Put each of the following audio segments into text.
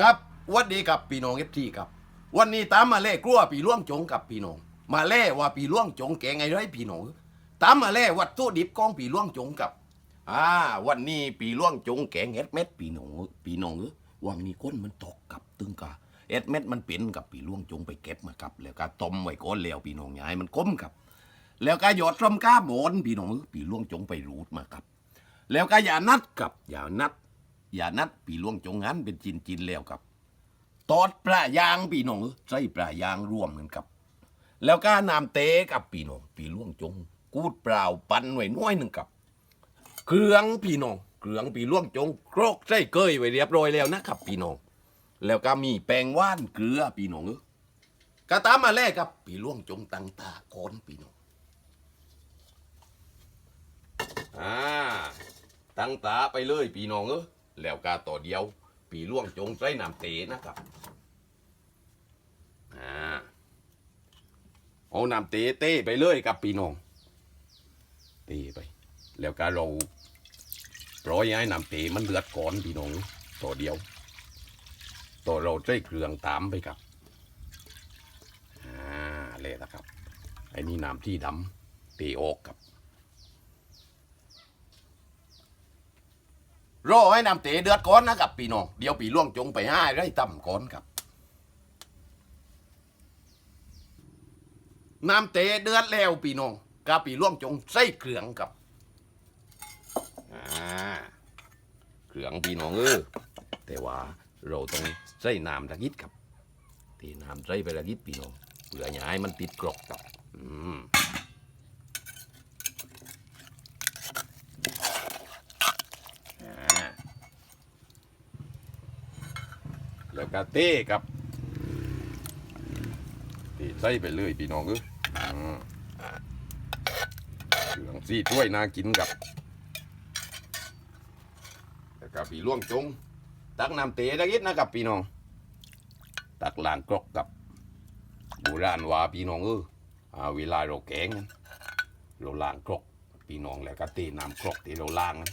ครับวัดดีกับพี่น้องเอฟทีครับ วันนี้ตามมาเล่กลัวปีล่วงจงกับพี่น้อง มาเล่ว่าปีล่วงจงแกงไงไรพี่น้องตามมาเล่วัตถุดิบของปีล่วงจงกับอ่าวันนี้ปีล่วงจงแกงเห็ดเม็ดพี่น้องพี่น้องเอ้ยว่ามีคนมันตกกับตึงกาเห็ดเม็ดมันเป็นกับปีล่วงจงไปเก็บมากับ แล้วก็ต้มไว้ก้อนแล้วพี่น้องยายมันก้มกับ แล้วก็หยอดลำก้าหมอนพี่น้องเอ้ยปีล่วงจงไปรูดมากับ แล้วก็อย่านัดกับอย่านัด อย่านัดปีล่วงจงงั้นเป็นจินจินแล้วกับ ตอดปลายางปีน้องใส่ปลายางร่วมกันกับ แล้วก็น้ำเตะกับปีน้องปีล่วงจง กูดเปล่าปันไว้น้อยหนึ่งกับเครื่องพี่น้องเครื่องปีล่วงจงโครกใส่เกยไว้เรียบร้อยแล้วนะครับพี่น้องแล้วก็มีแป้งว่านเกลือพี่น้องกระตามมาแลกครับปีล่วงจงตังตาก้อนพี่น้องอ่าตั้งตาไปเลยพี่น้องเอ้ย แล้วกาต่อเดียว ปีล่วงจงใส่น้ำเตะนะครับอ่าเอาน้ำเตะเต้ไปเลยครับพี่น้อง เตะไป แล้วก็เราปล่อยให้น้ำเตะมันเดือดก่อนพี่น้องต่อเดียว ต่อเราใช้เครื่องตามไปครับอ่าเลยนะครับไอ้นี่น้ำที่ดำเตะออกครับ รอให้น้ำเตะเดือดก่อนนะครับพี่น้องเดี๋ยวปีล่วงจงไปห้าไร่ต่ำก่อนครับน้ำเตะเดือดแล้วพี่น้องกาปีล่วงจงใส่เครื่องครับอ่าเครื่องพี่น้องเออแต่ว่าเราต้องใส่น้ำตะกิดครับที่น้ำใส่ไปตะกิดพี่น้องเพื่ออย่าให้มันติดกรอกครับอืม อ่า แล้วก็เต้กับตีใส่ไปเลยพี่น้องเอออืมเครื่องซี่ถ้วยน่ากินกับแล้วก็พี่ล่วงจง ตักน้ำเตะตะกิดนะครับพี่น้อง ตักล้างกรอกกับโบราณว่าพี่น้องเอออาเวลาเราแกงเราล้างกรอกพี่น้องแล้วก็เตะน้ำกรอกที่เราล้างนั้น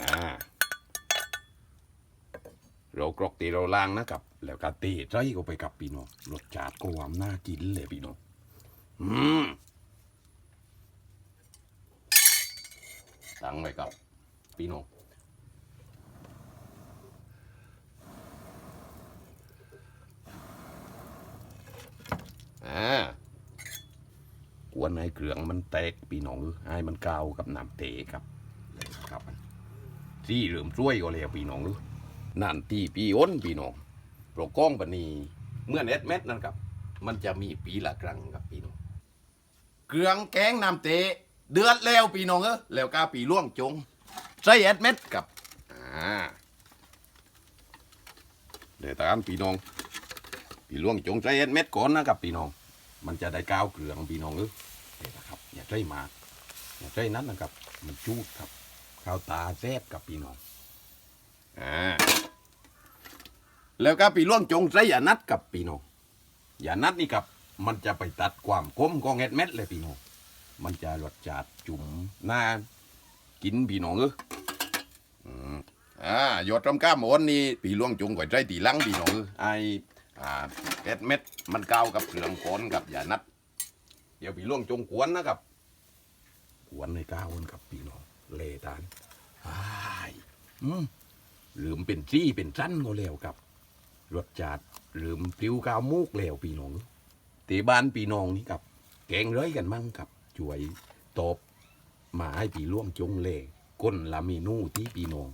อ่า เรากรอกตีเราล้างนะครับ แล้วก็ตีใจเข้าไปกับพี่น้องรสชาติก็ความน่ากินเลยพี่น้องอืมตั้งไว้กับพี่น้องอ่ากวนให้เครื่องมันแตกพี่น้องให้มันกาวกับน้ำเตะครับครับที่เริ่มช่วยก็แล้วพี่น้องเอ้ นั่นที่พี่อ้นพี่น้องโปรก้องปนีเมื่อเน็ตเม็ดนั่นครับ มันจะมีปีละครั้งครับพี่น้องเครื่องแกงน้ำเตะเดือดแล้วพี่น้องเออแล้วก็ปีล่วงจงใส่เอ็ดเม็ดกับอ่าเดี๋ยวตามพี่น้องปีล่วงจงใส่เอ็ดเม็ดก่อนนะครับพี่น้อง มันจะได้ก้าวเครื่องพี่น้องเออเดี๋ยวนะครับอย่าใส่มากอย่าใส่นั้นนะครับ มันจูดครับข้าวตาแซ่บกับพี่น้อง อ่าแล้วก็ปีล่วงจงใส่อย่านัดกับพี่น้อย่านัดนี่กับ มันจะไปตัดความคมของเห็ดเม็ดเลยพี่น้องมันจะรสชาติจุ่มหน้ากินพี่น้องเอออ่าหยดรำก้ามอนนี่ปีล่วงจงก่อยใจตีลังพี่น้องเออไออ่าเห็ดเม็ดมันก้าวกับเครื่องคนกับอย่านัด เดี๋ยวปีล่วงจงกวนนะครับกวนในก้าวกับพี่น้องเลตานอ้ายอืม ลืมเป็นซี่เป็นสั้นก็แล้วครับ รสจัดลืมปลิวกาวมูกแล้วพี่น้องตีบ้านพี่น้องนี่ครับแกงร้อยกันมั่งครับช่วยตอบมาให้พี่ล่วงจงเล่ก้นละเมนูที่พี่น้อง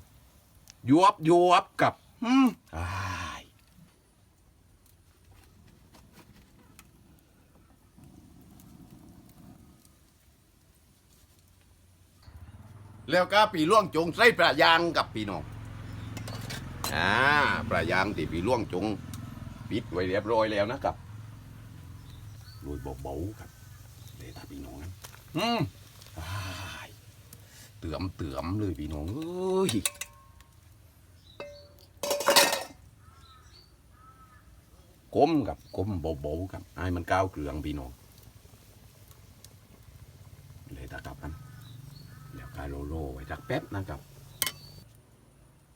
ยวบยวบกับอืมอ้ายแล้วก็ปีล่วงจงใส่ปลายางกับพี่น้อง อ่าปลายางที่ปีล่วงจงปิดไว้เรียบร้อยแล้วนะครับโรยเบาๆครับเดยวตาพี่น้องนั้นอืมอ้ายเตือมเตือมเลยพี่น้องเอ้ยก้มกับก้มเบาๆครับให้มันก้าวเกลืองพี่น้องเลยตากับกันแล้วก็โลโลไว้สักแป๊บนะครับ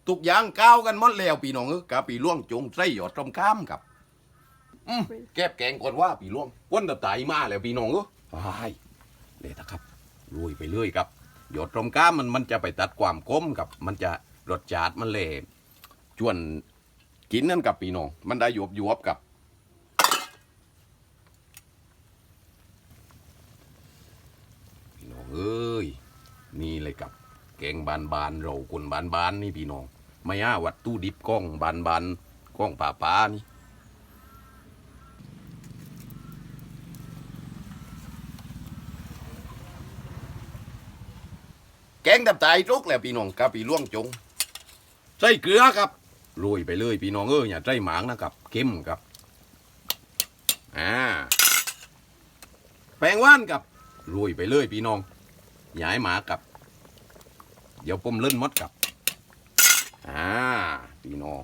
ทุกอย่างก้าวกันหมดแล้วพี่น้องเออกะปีล่วงจงใส่หยอดตรมข้ามครับอืมแก็บแกงก่อนว่าปีล่วงก้นตะไตมาแล้วพี่น้องเออไอ้เลยนะครับลุยไปเรื่อยครับ หยอดตรมข้ามมันมันจะไปตัดความก้มกับ มันจะรสชาติมันเลยจวนกินนั่นกับพี่น้อง มันได้หยวบหยวบๆกับพี่น้องเอ้ยนี่เลยกับแกงบานบานเราคนบานบานนี่พี่น้องไม่ย่าวัดตู้ดิบกล้องบานบานกล้องป่าป้านี่แกงดับไตทุกแล้วพี่น้องกับพี่ล่วงจงใส่เกลือครับโรยไปเลยพี่น้องเอ้ยอย่าใส่หมางนะครับเข้มครับอ่าแปลงว่านกับโรยไปเลยพี่น้องย่าให้หมากับ เดี๋ยวผมเล่นมดกับอ่าพี่น้อง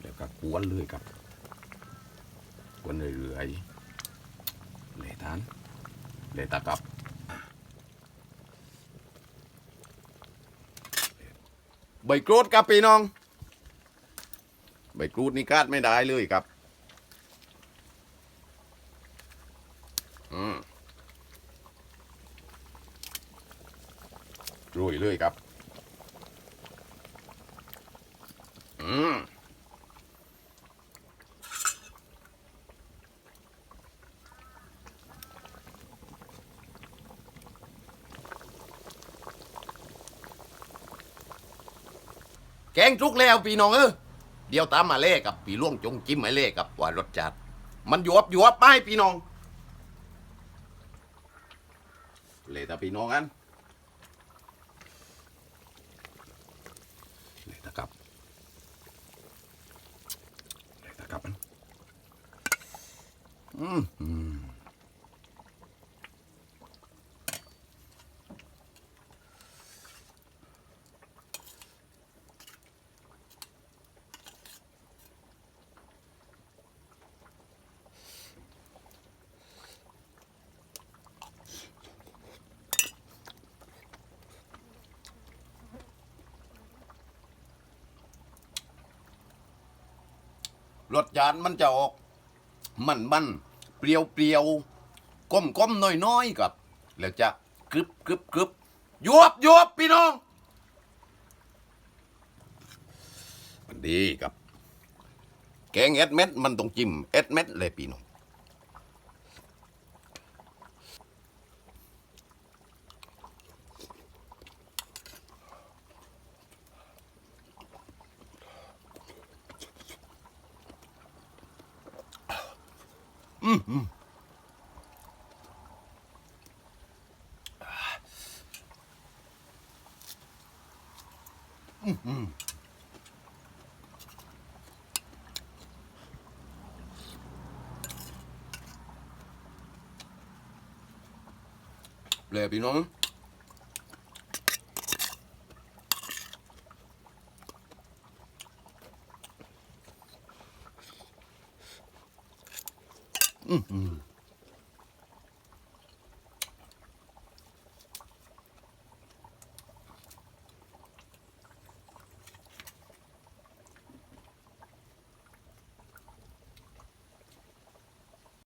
เดี๋ยวก็กวนเลยครับกวนเรื่อยๆเลยทานเลยตะกับใบกรูดครับพี่น้อง ใบกรูดนี่คาดไม่ได้เลยครับ รุยเลยครับ อืมแกงทุกแล้วพี่น้องเออเดี๋ยวตามมาเล่กับปีล่วงจงจิ้มมาเล่กับว่ารสจัด มันหยวบหยวบไหมพี่น้อง เลยแต่พี่น้องกันเลยตะกับเลยตะกับมันอืมอืม รสชานมันจะออก มันมันเปรี้ยวเปรี้ยวก้มก้มน้อยน้อยกับ แล้วจะกรึบกรึบกรึบยวบยวบพี่น้อง มันดีครับ แกงเอ็ดเม็ดมันต้องจิ้มเอ็ดเม็ดเลยพี่น้อง อืมอืมอืมอื มเ